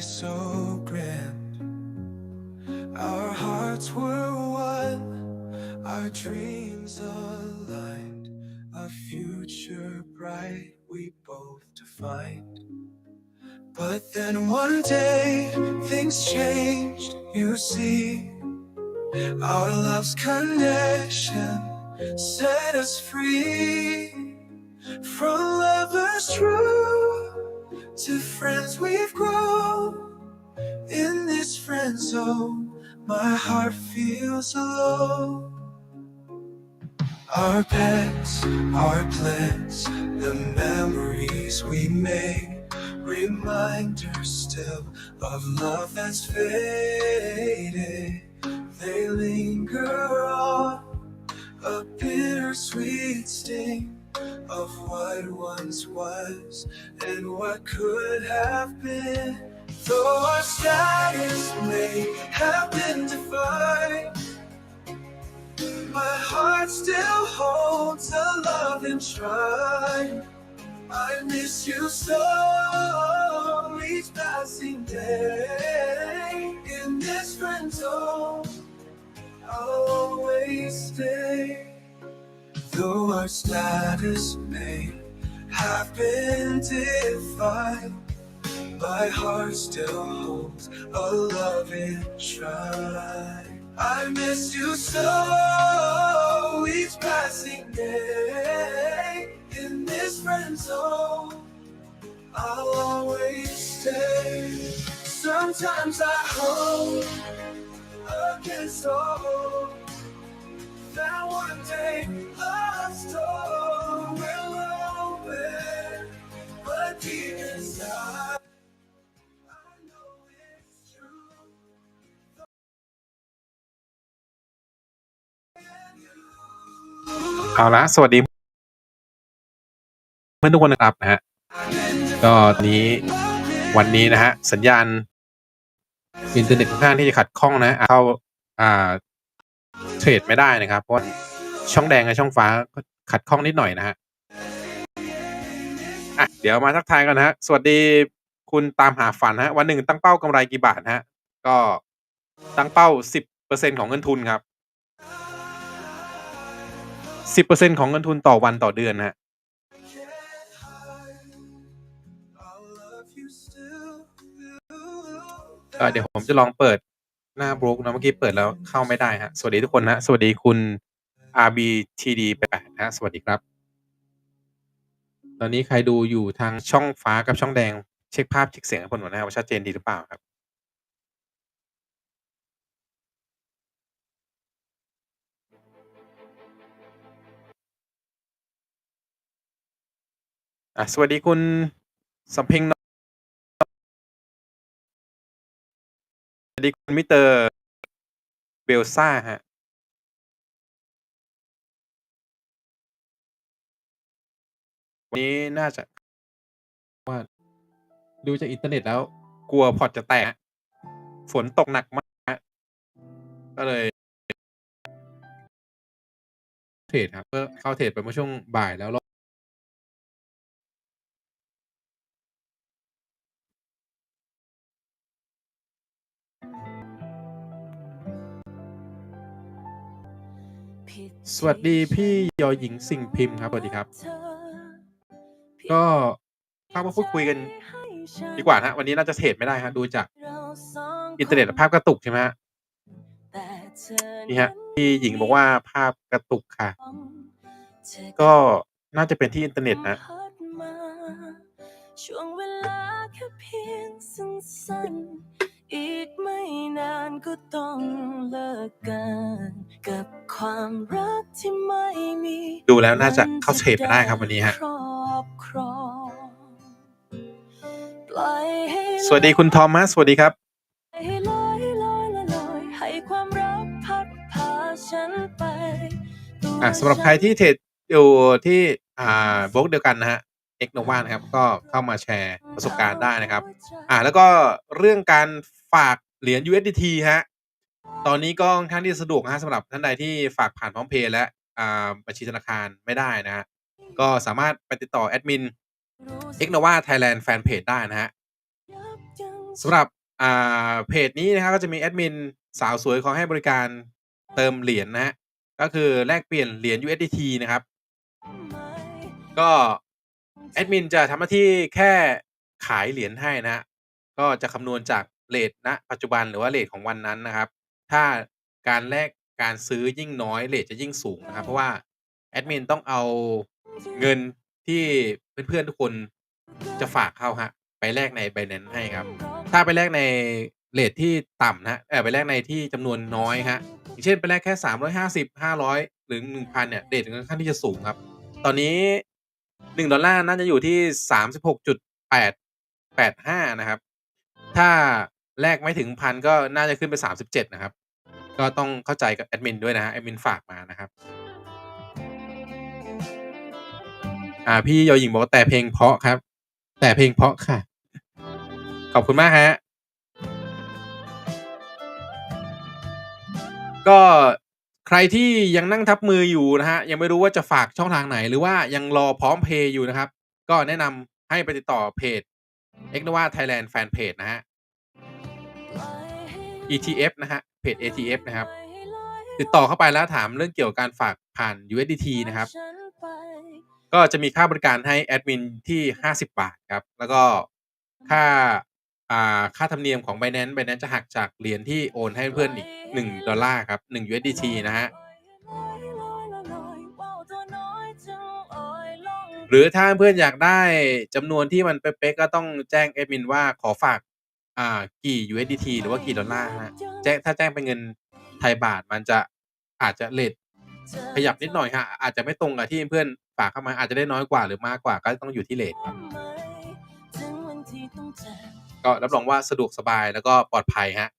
so grand. Our hearts were one, our dreams aligned, a future bright we both defined. But then one day things changed, you see. Our love's connection set us free from lovers true to friends we've grown. In this friend zone, my heart feels alone. Our pets, our plans, the memories we make, Reminders still of love that's faded. They linger on, a bittersweet sting of what once was and what could have been. Though our status may have been defined, my heart still holds a love enshrined. I miss you so each passing day. In this friend zone, I'll always stay. Though our status may have been defined, my heart still holds a loving shrine. I miss you so each passing day. In this friend zone, I'll always stay. Sometimes I hope against hope that one day our door will open. But deep inside, you. เอาละสวัสดีเพื่อนทุกคนนะครับนะฮะก็นี้วันนี้นะฮะสัญญาณอินเทอร์เน็ตค่อนข้างที่จะขัดข้องนะเข้าอ่าเทรดไม่ได้นะครับเพราะ ช่องแดงกับช่องฟ้าก็ขัดข้องนิดหน่อยนะฮะอะเดี๋ยวมาทักทายกันนะฮะ สวัสดีคุณตามหาฝันฮะ วันหนึ่งตั้งเป้ากำไรกี่บาทฮะ ก็ตั้งเป้าสิบเปอร์เซ็นของเงินทุนครับสิบเปอร์เซ็นของเงินทุนต่อวันต่อเดือนฮะเดี๋ยวผมจะลองเปิดหน้าบล็อกนะเมื่อกี้เปิดแล้วเข้าไม่ได้ฮะ สวัสดีทุกคนนะ สวัสดีคุณ RBTD ไปแปดนะสวัสดีครับ ตอนนี้ใครดูอยู่ทางช่องฟ้ากับช่องแดง เช็คภาพเช็คเสียงให้ผมหน่อยนะครับว่าชัดเจนดีหรือเปล่าครับสวัสดีคุณสำเพ็งเนะสวัสดีคุณมิเตอร์เบลซ่าฮะ วันนี้น่าจะว่าดูจากอินเทอร์เน็ตแล้ว กลัวพอร์ตจะแตก ฝนตกหนักมาก ก็เลย เทรดครับเพื่อเข้าเทรดไปเมื่อช่วงบ่ายแล้วรอบสวัสดีพี่ยอหญิงสิ่งพิมพ์ครับสวัสดีครับ ก็เข้ามาพูดคุยกัน ดีกว่านะฮะวันนี้น่าจะเทรดไม่ได้ฮะดูจากอินเทอร์เน็ตภาพกระตุกใช่ไหมฮะนี่ฮะพี่หญิงบอกว่าภาพกระตุกค่ะ ก็น่าจะเป็นที่อินเทอร์เน็ตนะช่วงเวลาแค่เพียงสั้นๆอีกไม่นานก็ต้องเลิกกันกับความรักที่ไม่มี ดูแล้วน่าจะเข้าเทรดไม่ได้ครับวันนี้ฮะ วัสดีคุณทอมัสสวัสดีครับ ให้ลอยลอยละลอยให้ความรักพัดพาฉันไปตัวอะสำหรับใครที่เทรดอยู่ที่อ่าบล็อกเดียวกันนะฮะเอ็กโนวานะครับ ก็เข้ามาแชร์ประสบการณ์ได้นะครับ อ่าแล้วก็เรื่องการฝากเหรียญ USDT ฮะตอนนี้ก็ค่อนข้างที่จะสะดวกนะฮะสำหรับท่านใดที่ฝากผ่านพร้อมเพย์และอ่าบัญชีธนาคารไม่ได้นะฮะก็สามารถไปติดต่อแอดมิน e x n o v a Thailand Fanpage ได้นะฮะ สำหรับอ่าเพจนี้นะครับก็จะมีแอดมินสาวสวยคอให้บริการเติมเหรียญนะฮะก็คือแลกเปลี่ยนเหรียญ USDT นะครับ ก็แอดมินจะทำหน้าที่แค่ขายเหรียญให้นะฮะก็จะคำนวณจากเรทณปัจจุบันหรือว่าเรทของวันนั้นนะครับ ถ้าการแลกการซื้อยิ่งน้อยเรทจะยิ่งสูงนะครับ เพราะว่าแอดมินต้องเอาเงินที่เพื่อนๆทุกคนจะฝากเข้าฮะ ไปแลกใน Binance ให้ครับ ถ้าไปแลกในเรทที่ต่ำนะฮะเออไปแลกในที่จำนวนน้อยฮะอย่างเช่นไปแลกแค่ 350 500 หรือ 1,000 เนี่ยเรทค่อนข้างที่จะสูงครับ ตอนนี้ 1 ดอลลาร์น่าจะอยู่ที่ 36.885 นะครับ ถ้าแลกไม่ถึงพันก็น่าจะขึ้นไป 37 นะครับ ก็ต้องเข้าใจกับแอดมินด้วยนะฮะแอดมินฝากมานะครับอ่าพี่ยอหญิงบอกว่าแต่เพลงเพราะครับ แต่เพลงเพราะค่ะ ขอบคุณมากฮะ ก็ใครที่ยังนั่งทับมืออยู่นะฮะ ยังไม่รู้ว่าจะฝากช่องทางไหน หรือว่ายังรอพร้อมเพย์อยู่นะครับ ก็แนะนำให้ไปติดต่อเพจ e x n o v a Thailand Fan Page นะฮะ ETF นะฮะ เพจ ETF นะครับ ติดต่อเข้าไปแล้วถามเรื่องเกี่ยวกับการฝากผ่าน USDT นะครับ ก็จะมีค่าบริการให้แอดมินที่ 50 บาทครับ แล้วก็ค่า อ่าค่าธรรมเนียมของ Binance Binance จะหักจากเหรียญที่โอนให้เพื่อนอีก1ดอลลาร์ครับ1 USDT นะฮะหรือถ้าเพื่อนอยากได้จำนวนที่มันเป๊ะๆก็ต้องแจ้งแอดมินว่าขอฝากอ่ากี่ USDT หรือว่ากี่ดอลลาร์ฮะแจ้งถ้าแจ้งเป็นเงินไทยบาทมันจะอาจจะเรตขยับนิดหน่อยครับอาจจะไม่ตรงกับที่เพื่อนฝากเข้ามาอาจจะได้น้อยกว่าหรือมากกว่าก็ต้องอยู่ที่เรตครับ ก็รับรองว่าสะดวกสบายแล้วก็ปลอดภัยครับ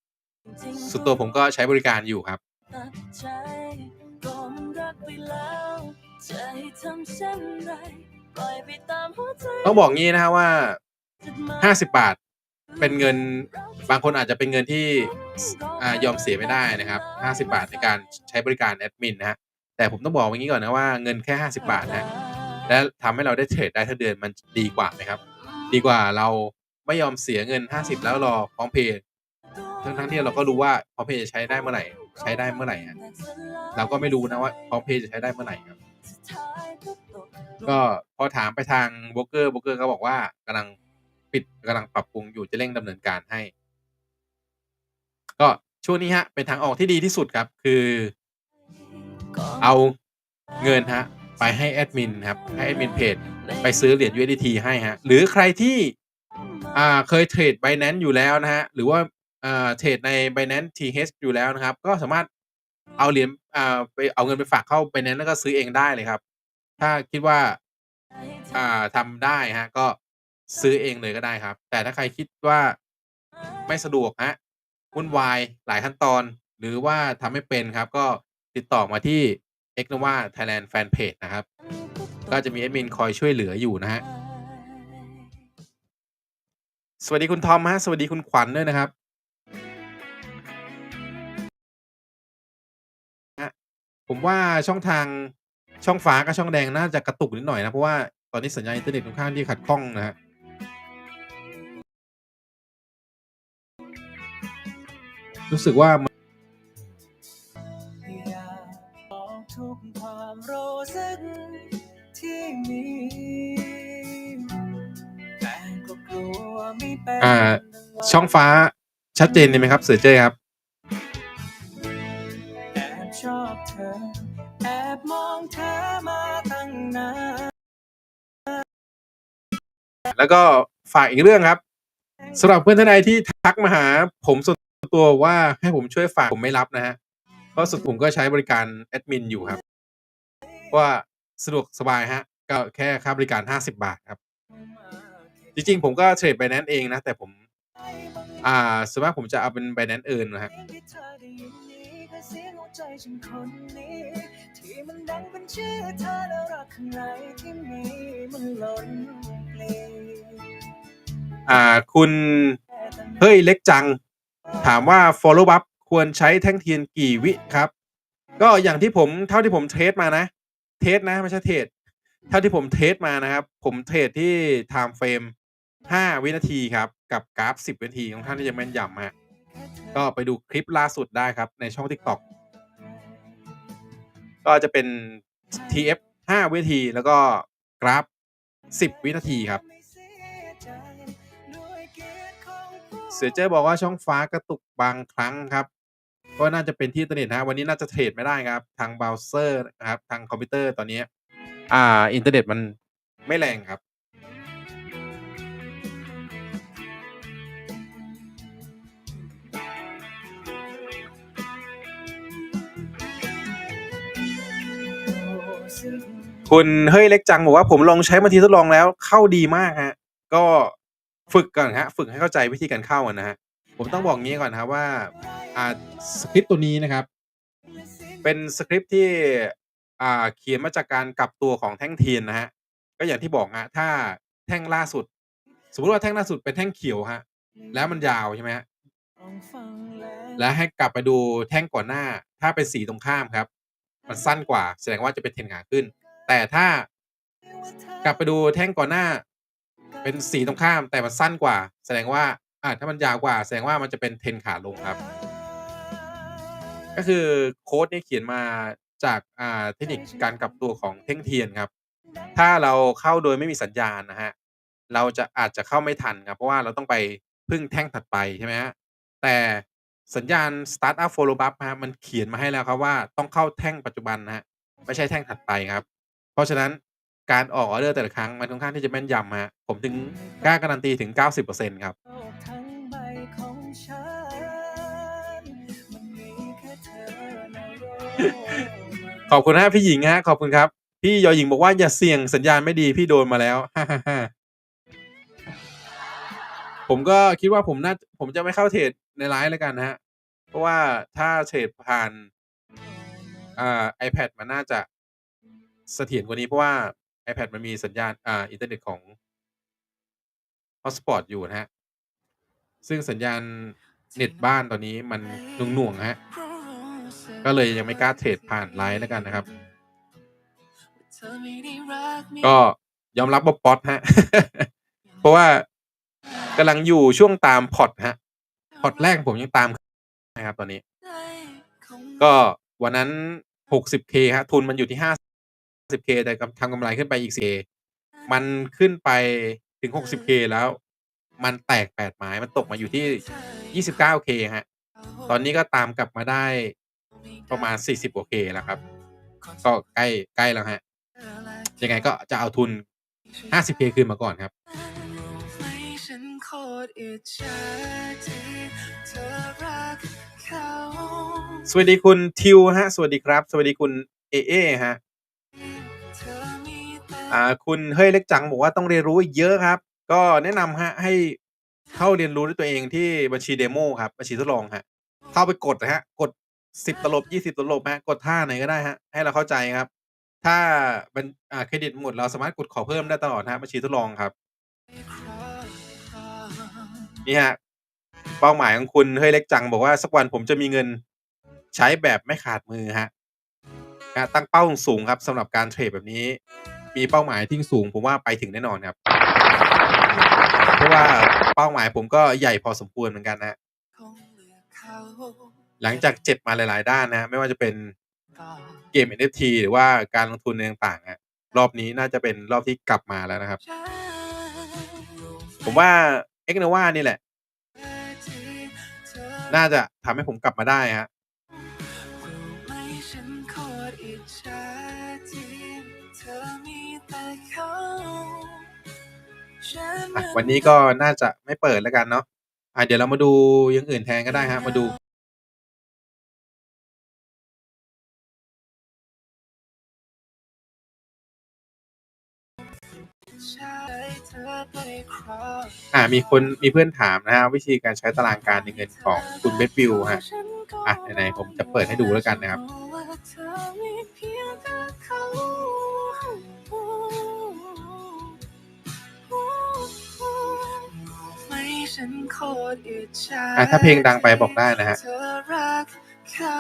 ส่วนตัวผมก็ใช้บริการอยู่ครับต้องบอกงี้นะครับว่า 50 บาทเป็นเงินบางคนอาจจะเป็นเงินที่สอ่ายอมเสียไม่ได้นะครับ 50 บาทในการใช้บริการแอดมินนะครับแต่ผมต้องบอกอย่างงี้ก่อนนะว่าเงินแค่ 50 บาทนะครับและทำให้เราได้เทรดได้ทั้งเดือนมันดีกว่าไหมครับ ดีกว่าเรา ไม่ยอมเสียเงิน 50 แล้วรอพร้อมเพย์ทั้งๆที่เราก็รู้ว่าพร้อมเพย์จะใช้ได้เมื่อไหร่ ใช้ได้เมื่อไหร่อะเราก็ไม่รู้นะว่าพร้อมเพย์จะใช้ได้เมื่อไหร่ครับ ก็พอถามไปทางโบรกเกอร์โบรกเกอร์ก็บอกว่ากำลังปิดกำลังปรับปรุงอยู่จะเร่งดำเนินการให้ ก็ช่วงนี้ครับเป็นทางออกที่ดีที่สุดครับ คือ เอาเงินครับไปให้แอดมินครับ ให้แอดมินเพจไปซื้อเหรียญ USDT ให้ครับหรือใครที่ อ่าเคยเทรด Binance อยู่แล้วนะครับหรือว่าอ่าเทรดใน Binance TH อยู่แล้วนะครับ ก็สามารถเอาเหรียญอ่าไปเอาเงินไปฝากเข้า Binance แล้วก็ซื้อเองได้เลยครับ ถ้าคิดว่าอ่าทำได้ครับก็ซื้อเองเลยก็ได้ครับ แต่ถ้าใครคิดว่าไม่สะดวกครับวุ่นวายหลายขั้นตอน หรือว่าทำไม่เป็นครับ ก็ติดต่อมาที่ e x n o v a Thailand Fan Page นะครับ ก็จะมีแอดมินคอยช่วยเหลืออยู่นะครับ สวัสดีคุณทอมฮะ สวัสดีคุณขวัญด้วยนะครับผมว่าช่องทางช่องฟ้ากับช่องแดงน่าจะกระตุกนิดหน่อยนะ เพราะว่าตอนนี้สัญญาณอินเทอร์เน็ตค่อนข้างที่ขัดข้องนะฮะรู้สึกว่า อ่า ช่องฟ้าชัดเจนดีไหมครับ เสือเจ้ยครับ?แอบชอบเธอแอบมองเธอมาตั้งนานแล้วก็ฝากอีกเรื่องครับสำหรับเพื่อนท่านใดที่ทักมาหา ผมส่วนตัวว่าให้ผมช่วยฝากผมไม่รับนะครับเพราะส่วนผมก็ใช้บริการแอดมินอยู่ครับ ว่าสะดวกสบายครับก็แค่ค่าบริการ 50 บาทครับ จริงๆ ผมก็เทรด Binance เองนะ แต่ผม อ่าส่วนมากผมจะเอาเป็น Binance Earn นะครับเอินนะฮะที่มันดังเป็นชื่อเธอแล้วรักข้างในที่มีมันล้นปลอ่าคุณเฮ้ยเล็กจัง ถามว่า Follow up ควรใช้แท่งเทียนกี่วิครับ?ก็อย่างที่ผมเท่าที่ผมเทสมานะ เทสนะ ไม่ใช่เทรดเท่าที่ผมเทสมานะครับ ผมเทรดที่ไทม์เฟรม 5 วินาทีครับ กับกราฟ 10 วินาทีค่อนข้างที่จะแม่นยำฮะก็ไปดูคลิปล่าสุดได้ครับ ในช่อง TikTok ก็จะเป็น TF 5 วินาที แล้วก็กราฟ 10 วินาทีครับ เสือเจ้บอกว่าช่องฟ้ากระตุกบางครั้งครับ ก็น่าจะเป็นที่อินเทอร์เน็ตนะวันนี้น่าจะเทรดไม่ได้ครับ ทางเบราว์เซอร์นะครับ ทางคอมพิวเตอร์ตอนนี้ อ่า อินเทอร์เน็ตมันไม่แรงครับ คุณเฮ้ยเล็กจังบอกว่าผมลองใช้มาทีทดลองแล้วเข้าดีมากฮะ ก็ฝึกก่อนฮะ ฝึกให้เข้าใจวิธีการเข้าอะนะฮะ ผมต้องบอกงี้ก่อนนะครับว่าอ่าสคริปต์ตัวนี้นะครับ เป็นสคริปต์ที่อ่าเขียนมาจากการกลับตัวของแท่งเทียนนะฮะ ก็อย่างที่บอกฮะถ้าแท่งล่าสุด สมมติว่าแท่งล่าสุดเป็นแท่งเขียวฮะ แล้วมันยาวใช่ไหมฮะแล้วให้กลับไปดูแท่งก่อนหน้า ถ้าเป็นสีตรงข้ามครับ มันสั้นกว่าแสดงว่าจะเป็นเทนขาขึ้น แต่ถ้ากลับไปดูแท่งก่อนหน้า เป็นสีตรงข้ามแต่มันสั้นกว่า แสดงว่าอ่าถ้ามันยาวกว่า แสดงว่ามันจะเป็นเทนขาลงครับ ก็คือโค้ดเนี่ยเขียนมาจากอ่าเทคนิคการกลับตัวของแท่งเทียนครับ ถ้าเราเข้าโดยไม่มีสัญญาณนะฮะเราจะอาจจะเข้าไม่ทันครับ เพราะว่าเราต้องไปพึ่งแท่งถัดไปใช่ไหมฮะแต่สัญญาณ Start Up Follow Up ครับมันเขียนมาให้แล้วครับว่าต้องเข้าแท่งปัจจุบันนะฮะไม่ใช่แท่งถัดไปครับ เพราะฉะนั้นการออกออร์เดอร์แต่ละครั้งมันค่อนข้างที่จะแม่นยำฮะผมถึงกล้าการันตีถึง 90%ครับทั้งใบของฉันมันมีแค่เธอในโลกขอบคุณนะครับพี่หญิงฮะขอบคุณครับ พี่ยอหญิงบอกว่าอย่าเสี่ยงสัญญาณไม่ดีพี่โดนมาแล้วผมก็คิดว่าผมน่าผมจะไม่เข้าเทรดในไลฟ์แล้วกันนะฮะ เพราะว่าถ้าเทรดผ่านอ่า iPad มันน่าจะ เสถียรกว่านี้เพราะว่า iPad มันมีสัญญาณอ่าอินเทอร์เน็ตของ Hotspot อยู่นะฮะ ซึ่งสัญญาณเน็ตบ้านตอนนี้มันหน่วงๆฮะ ก็เลยยังไม่กล้าเทรดผ่านไลฟ์แล้วกันนะครับ ก็ยอมรับว่าป๊อตฮะ เพราะว่ากำลังอยู่ช่วงตามพอตฮะ พอตแรกผมยังตามนะครับตอนนี้ ก็วันนั้น 60k ฮะ ทุนมันอยู่ที่ 50k แต่กำทำกำไรขึ้นไปอีก 4k มันขึ้นไปถึง 60k แล้ว มันแตก 8 ไม้ มันตกมาอยู่ที่ 29k ฮะ ตอนนี้ก็ตามกลับมาได้ประมาณ 40 กว่า k แล้วครับ ก็ใกล้ใกล้แล้วฮะ ยังไงก็จะเอาทุน 50k คืนมาก่อนครับสวัสดีคุณทิวฮะ สวัสดีครับ สวัสดีคุณเอเอฮะ อ่าคุณเฮ้ยเล็กจังบอกว่าต้องเรียนรู้อีกเยอะครับ ก็แนะนำฮะให้เข้าเรียนรู้ด้วยตัวเองที่บัญชีเดโมครับบัญชีทดลองฮะเข้าไปกดนะฮะกด10ตลบ20ตลบฮะกดท่าไหนก็ได้ฮะให้เราเข้าใจครับ ถ้าบัญอ่าเครดิตหมดเราสามารถกดขอเพิ่มได้ตลอดฮะบัญชีทดลองครับนี่ฮะเป้าหมายของคุณเฮ้ยเล็กจังบอกว่าสักวันผมจะมีเงินใช้แบบไม่ขาดมือฮะตั้งเป้าสูงครับสำหรับการเทรดแบบนี้ มีเป้าหมายที่สูง ผมว่าไปถึงแน่นอนครับ เพราะว่าเป้าหมายผมก็ใหญ่พอสมควรเหมือนกันนะ หลังจากเจ็บมาหลาย ๆ ด้านนะ ไม่ว่าจะเป็นเกม NFT หรือว่าการลงทุนต่างๆอะรอบนี้น่าจะเป็นรอบที่กลับมาแล้วนะครับ ผมว่า e x n o v a นี่แหละ น่าจะทำให้ผมกลับมาได้ฮะ อะวันนี้ก็น่าจะไม่เปิดแล้วกันเนาะอะเดี๋ยวเรามาดูอย่างอื่นแทนก็ได้ฮะมาดูอ่ามีคนมีเพื่อนถามนะฮะวิธีการใช้ตารางการเงินของคุณเบสบิลฮะอะไหนๆผมจะเปิดให้ดูแล้วกันนะครับ อะถ้าเพลงดังไปบอกได้นะฮะเธอรักเขา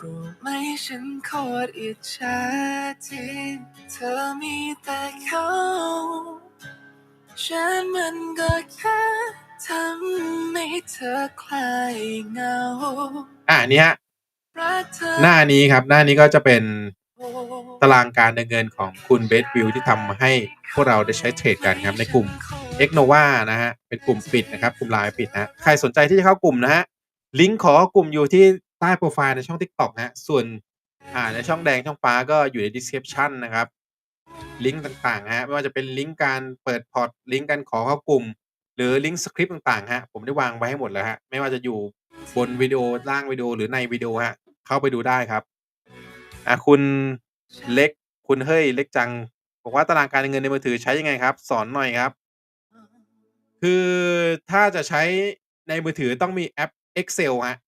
รู้ไหมฉันโคตรอิจฉาที่เธอมีแต่เขาฉันมันก็แค่ทำให้เธอคลายเหงาอ่านี่ฮะรักเธอหน้านี้ครับหน้านี้ก็จะเป็นตารางการเดินเงินของคุณเบสวิวที่ทำให้พวกเราได้ใช้เทรดกันครับในกลุ่ม เอ็กโนวานะฮะ เป็นกลุ่มปิดนะครับ กลุ่มไลน์ปิดนะฮะใครสนใจที่จะเข้ากลุ่มนะฮะ ลิงก์ขอกลุ่มอยู่ที่ใต้โปรไฟล์ในช่อง TikTok นะฮะส่วนอ่าในช่องแดงช่องฟ้าก็อยู่ใน description นะครับ ลิงก์ต่างๆฮะ ไม่ว่าจะเป็นลิงก์การเปิดพอร์ต ลิงก์การขอเข้ากลุ่ม หรือลิงก์สคริปต์ต่างๆฮะ ผมได้วางไว้ให้หมดแล้วฮะ ไม่ว่าจะอยู่บนวิดีโอล่างวิดีโอหรือในวิดีโอฮะ เข้าไปดูได้ครับ อะคุณเล็ก คุณเฮ้ยเล็กจัง บอกว่าตารางการเงินในมือถือใช้ยังไงครับ สอนหน่อยครับ คือถ้าจะใช้ในมือถือต้องมีแอป Excel ฮะ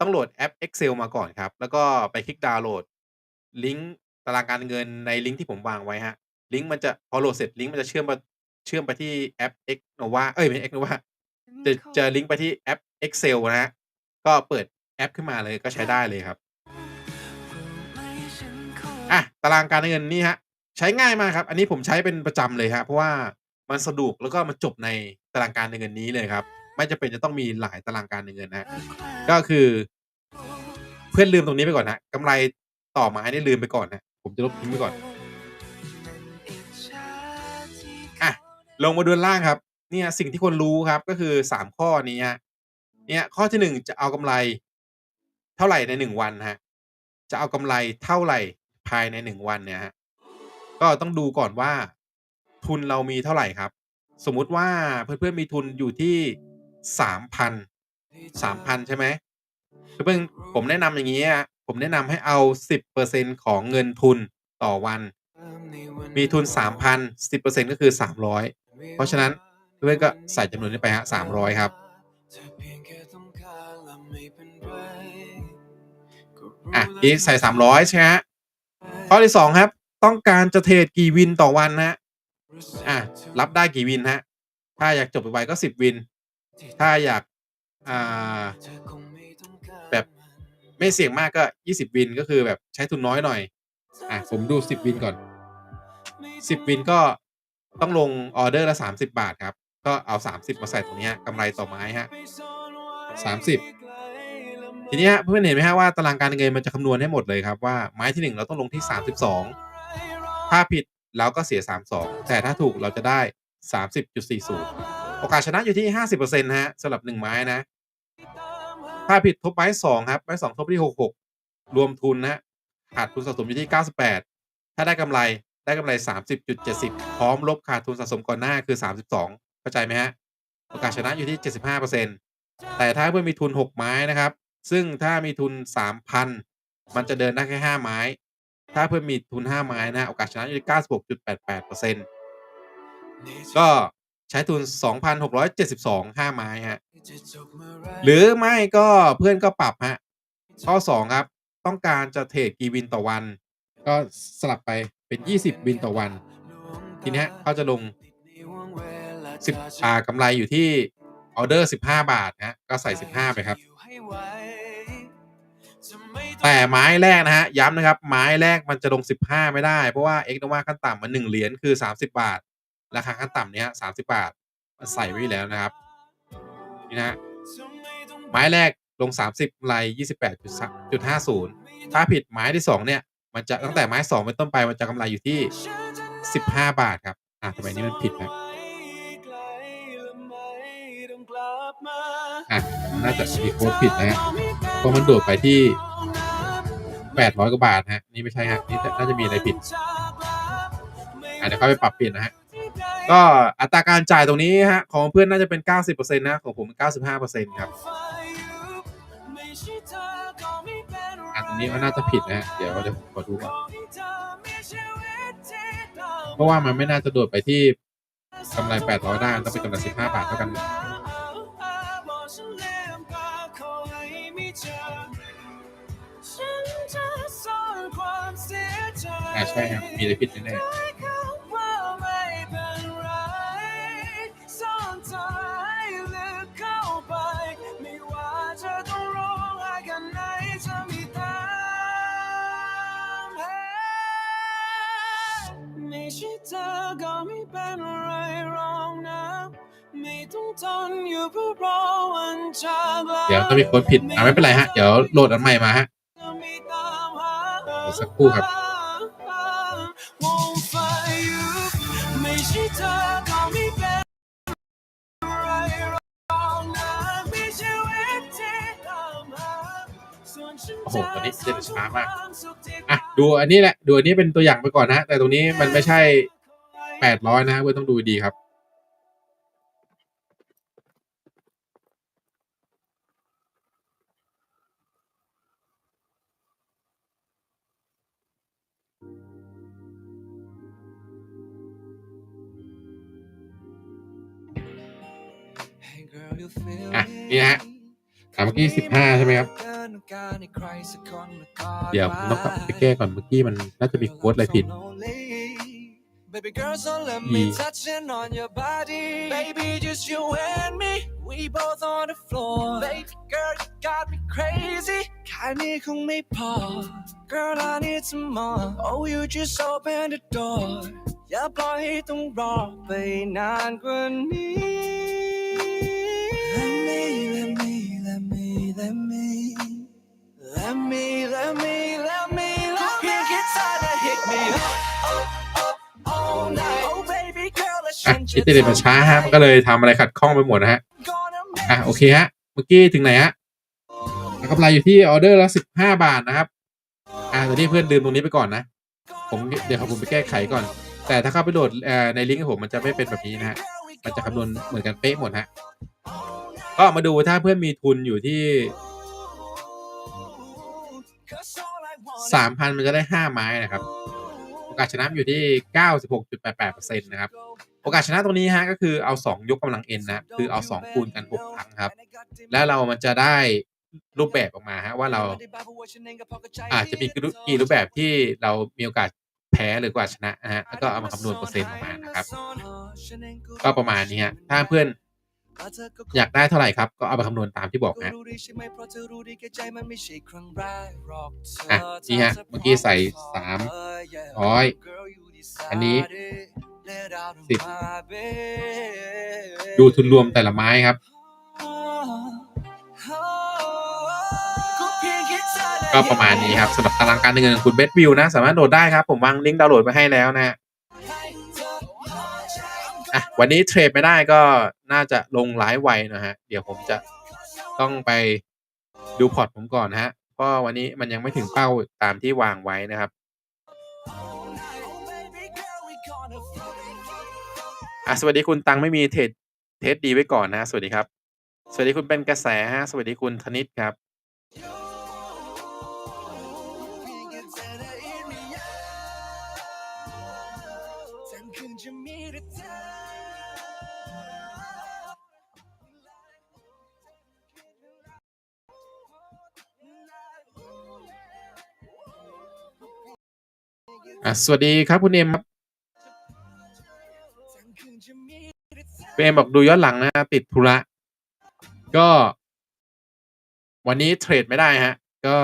ต้องโหลดแอป Excel มาก่อนครับ แล้วก็ไปคลิกดาวน์โหลดลิงก์ตารางการเงินในลิงก์ที่ผมวางไว้ฮะลิงก์มันจะ พอโหลดเสร็จลิงก์มันจะเชื่อมมา เชื่อมไปที่แอป Xnova เอ้ย ไม่ใช่ Xnova จะจะลิงก์ไปที่แอป Excel นะฮะก็เปิดแอปขึ้นมาเลย ก็ใช้ได้เลยครับ อะ ตารางการเงินนี่ฮะใช้ง่ายมากครับ อันนี้ผมใช้เป็นประจำเลยครับ เพราะว่า มันสะดวกแล้วก็มันจบในตารางการเงินนี้เลยครับ ไม่จำเป็นจะต้องมีหลายตารางการเงินนะฮะก็คือ เพื่อนลืมตรงนี้ไปก่อนนะกำไรต่อไม้นี่ลืมไปก่อนนะผมจะลบทิ้งไปก่อนอะลงมาดูด้านล่างครับ เนี่ยสิ่งที่ควรรู้ครับก็คือสามข้อนี้ฮะเนี่ยข้อที่หนึ่งจะเอากำไร เท่าไหร่ในหนึ่งวันฮะจะเอากำไรเท่าไหร่ภายในหนึ่งวันเนี่ยฮะก็ต้องดูก่อนว่า ทุนเรามีเท่าไหร่ครับ สมมุติว่าเพื่อนๆมีทุนอยู่ที่สามพันสามพันใช่ไหมเพื่อนๆผมแนะนำอย่างนี้ผมแนะนำให้เอาสิบเปอร์เซ็นของเงินทุนต่อวัน มีทุนสามพันสิบเปอร์เซ็นก็คือสามร้อยเพราะฉะนั้นเพื่อนก็ใส่จำนวนนี้ไปฮะสามร้อยครับอะนี่ใส่สามร้อยใช่ไหมฮะข้อที่สองครับ ต้องการจะเทรดกี่วินต่อวันนะฮะ อะรับได้กี่วินฮะ ถ้าอยากจบไวๆก็สิบวิน ถ้าอยากอ่าแบบไม่เสี่ยงมากก็ยี่สิบวินก็คือแบบใช้ทุนน้อยหน่อย อะผมดูสิบวินก่อนสิบวินก็ต้องลงออเดอร์ละสามสิบบาทครับ ก็เอาสามสิบมาใส่ตรงนี้กำไรต่อไม้ฮะสามสิบทีนี้ยเพื่อนเห็นไหมฮะว่าตารางการเงินมันจะคำนวณให้หมดเลยครับว่าไม้ที่หนึ่งเราต้องลงที่สามสิบสองถ้าผิด เราก็เสียสามสองแต่ถ้าถูกเราจะได้สามสิบจุดสี่ศูนย์โอกาสชนะอยู่ที่ห้าสิบเปอร์เซ็นต์ฮะสำหรับหนึ่งไม้นะ ถ้าผิดทบไม้สองครับ ไม้สองทบที่หกหกรวมทุนนะฮะขาดทุนสะสมอยู่ที่เก้าสิบแปดถ้าได้กำไรได้กำไรสามสิบจุดเจ็ดสิบพร้อมลบขาดทุนสะสมก่อนหน้าคือสามสิบสองเข้าใจไหมฮะ โอกาสชนะอยู่ที่เจ็ดสิบห้าเปอร์เซ็นแต่ถ้าเพื่อนมีทุนหกไม้นะครับ ซึ่งถ้ามีทุนสามพันมันจะเดินได้แค่ห้าไม้ ถ้าเพื่อนมีทุนห้าไม้นะฮะโอกาสชนะอยู่ที่เก้าสิบหกจุดแปดแปดเปอร์เซ็นก็ใช้ทุนสองพันหกร้อยเจ็ดสิบสองห้าไม้ฮะหรือไม่ก็เพื่อนก็ปรับฮะข้อสองครับ ต้องการจะเทรดกี่วินต่อวัน ก็สลับไปเป็นยี่สิบวินต่อวัน ทีเนี้ยเขาจะลงสิบอ่ากำไรอยู่ที่ออเดอร์สิบห้าบาทนะก็ใส่สิบห้าไปครับ แต่ไม้แรกนะฮะย้ำนะครับ ไม้แรกมันจะลงสิบห้าไม่ได้ เพราะว่าเอ็กโนวาขั้นต่ำมันหนึ่งเหรียญคือสามสิบาท ราคาขั้นต่ำเนี้ยสามสิบาทมันใส่ไว้แล้วนะครับ นี่นะฮะไม้แรกลง 30ไล28.50 ถ้าผิดไม้ที่ 2 เนี่ย มันจะตั้งแต่ไม้ 2 เป็นต้นไป มันจะกำไรอยู่ที่ 15 บาทครับ อะทำไมนี่มันผิดนะอะน่าจะมีโค้ดผิดนะฮะเพราะมันโดดไปที่ 800กว่าบาทฮะ นี่ไม่ใช่ฮะ นี่น่าจะมีอะไรผิดอะเดี๋ยวเข้าไปปรับเปลี่ยนนะฮะ ก็อัตราการจ่ายตรงนี้ฮะ ของเพื่อนน่าจะเป็น 90%นะ ของผมเป็น95%ครับอันนี้ก็น่าจะผิดนะ เดี๋ยวเดี๋ยวขอดูก่อนเพราะว่ามันไม่น่าจะโดดไปที่กำไร 800ได้ต้องเป็นกำไร 15 บาทเท่ากัน อ่าใช่ครับมีอะไรผิดแน่ๆไม่ใช่เธอก็ไม่เป็นไรทนอยู่เพื่อรอวันจากลาเดี๋ยวต้องมีโค้ดผิดอ่าไม่เป็นไรฮะ เดี๋ยวโหลดอันใหม่มาฮะ สักครู่ครับโอ้โหวันนี้เล่นช้ามากความสุขที่อะ ดูอันนี้แหละ ดูอันนี้เป็นตัวอย่างไปก่อนนะ แต่ตรงนี้มันไม่ใช่แปดร้อยนะฮะเพื่อนต้องดูดีครับ อะเมื่อกี้15ใช่ไหมครับ เดี๋ยวผมต้องกลับไปแก้ก่อนเมื่อกี้มันน่าจะมีโค้ดอะไรผิด Baby girl, so let E. me touch in on your body. Baby, just you and me. We both on the floor. Baby girl, you got me crazy. แค่นี้คงไม่พอ Girl, I need some more. Oh, you just open the door. อย่าปล่อยให้ต้องรอไปนานกว่านี้ me. Let me, let me, let me, let me. เพียงแค่เธอน่ะ hit me up, up, up all night. Oh baby girl, อะอินเทอร์เน็ตมันช้าฮะมันก็เลยทำอะไรขัดข้องไปหมดนะฮะอะโอเคฮะเมื่อกี้ถึงไหนฮะกำไรอยู่ที่ออเดอร์ละสิบห้าบาทนะครับ อะตอนนี้เพื่อนลืมตรงนี้ไปก่อนนะ ผมเดี๋ยวครับผมไปแก้ไขก่อน แต่ถ้าเข้าไปโหลดเอ่อในลิงก์ของผมมันจะไม่เป็นแบบนี้นะฮะ มันจะคำนวณเหมือนกันเป๊ะหมดฮะ ก็มาดูถ้าเพื่อนมีทุนอยู่ที่ สามพันมันจะได้ห้าไม้นะครับ โอกาสชนะอยู่ที่เก้าสิบหกจุดแปดแปดเปอร์เซ็นต์นะครับ โอกาสชนะตรงนี้ฮะก็คือเอาสองยกกำลังเอ็นนะคือเอาสองคูณกันหกครั้งครับ แล้วเรามันจะได้รูปแบบออกมาฮะว่าเราอาจจะมีกี่รูปแบบที่เรามีโอกาสแพ้หรือกว่าชนะนะฮะแล้วก็เอามาคำนวณเปอร์เซ็นต์ออกมานะครับ ก็ประมาณนี้ฮะถ้าเพื่อน อยากได้เท่าไหร่ครับ ก็เอาไปคำนวณตามที่บอกนะอะนี่ฮะเมื่อกี้ใส่สามร้อยอันนี้สิบดูทุนรวมแต่ละไม้ครับ ก็ประมาณนี้ครับสำหรับตารางการเงินของคุณเบสวิวนะ สามารถโหลดได้ครับ ผมวางลิงก์ดาวน์โหลดไว้ให้แล้วนะฮะ อะวันนี้เทรดไม่ได้ก็น่าจะลงหลายไวนะฮะ เดี๋ยวผมจะต้องไปดูพอร์ตผมก่อนนะฮะเพราะวันนี้มันยังไม่ถึงเป้าตามที่วางไว้นะครับอะสวัสดีคุณตังไม่มีเทรดเทสดีไว้ก่อนนะ สวัสดีครับ สวัสดีคุณเป็นกระแสฮะ สวัสดีคุณธนิตครับ อะสวัสดีครับคุณเอ็มครับคุณเอ็มบอกดูย้อนหลังนะติดธุระก็ วันนี้เทรดไม่ได้ฮะ ก็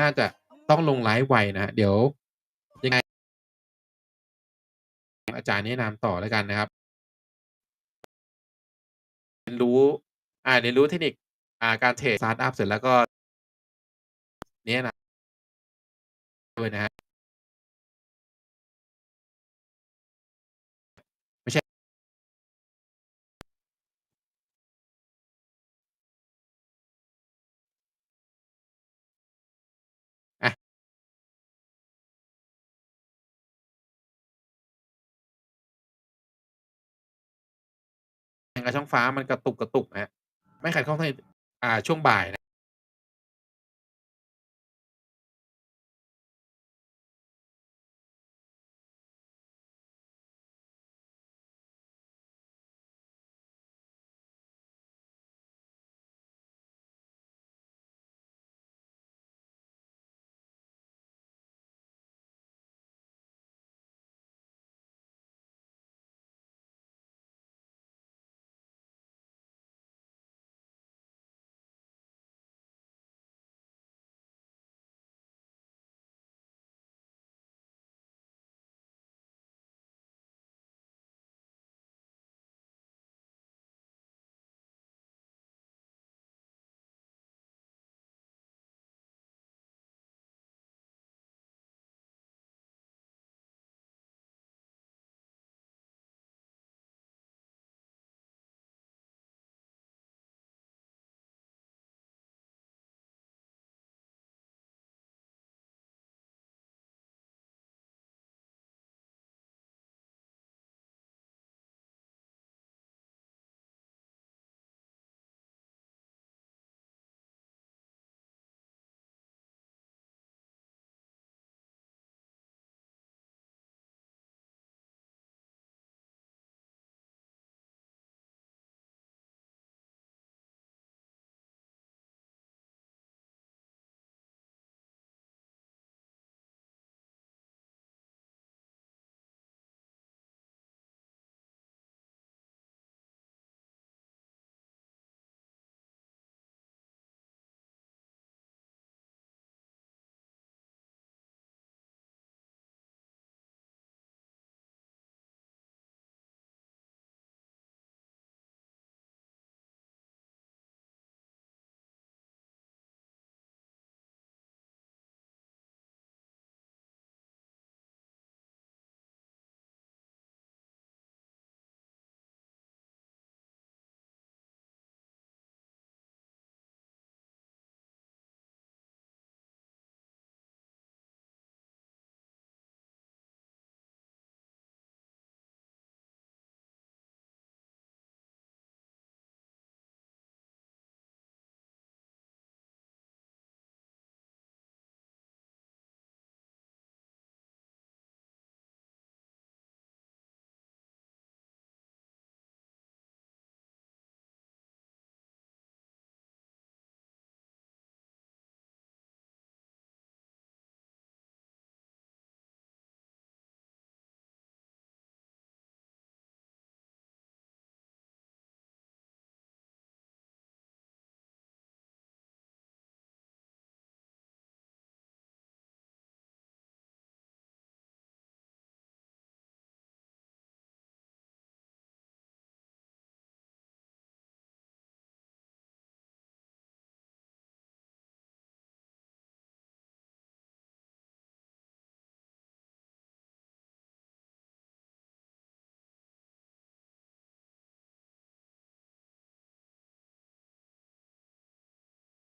น่าจะต้องลงไลฟ์ไวนะฮะเดี๋ยวยังไงอาจารย์แนะนำต่อแล้วกันนะครับเรียนรู้อ่าเรียนรู้เทคนิคอ่าการเทรดสตาร์ทอัพเสร็จแล้วก็เนี่ยนะด้วยนะฮะ กับช่องฟ้ามันกระตุกกระตุกนะฮะไม่ขัดข้องในอ่าช่วงบ่าย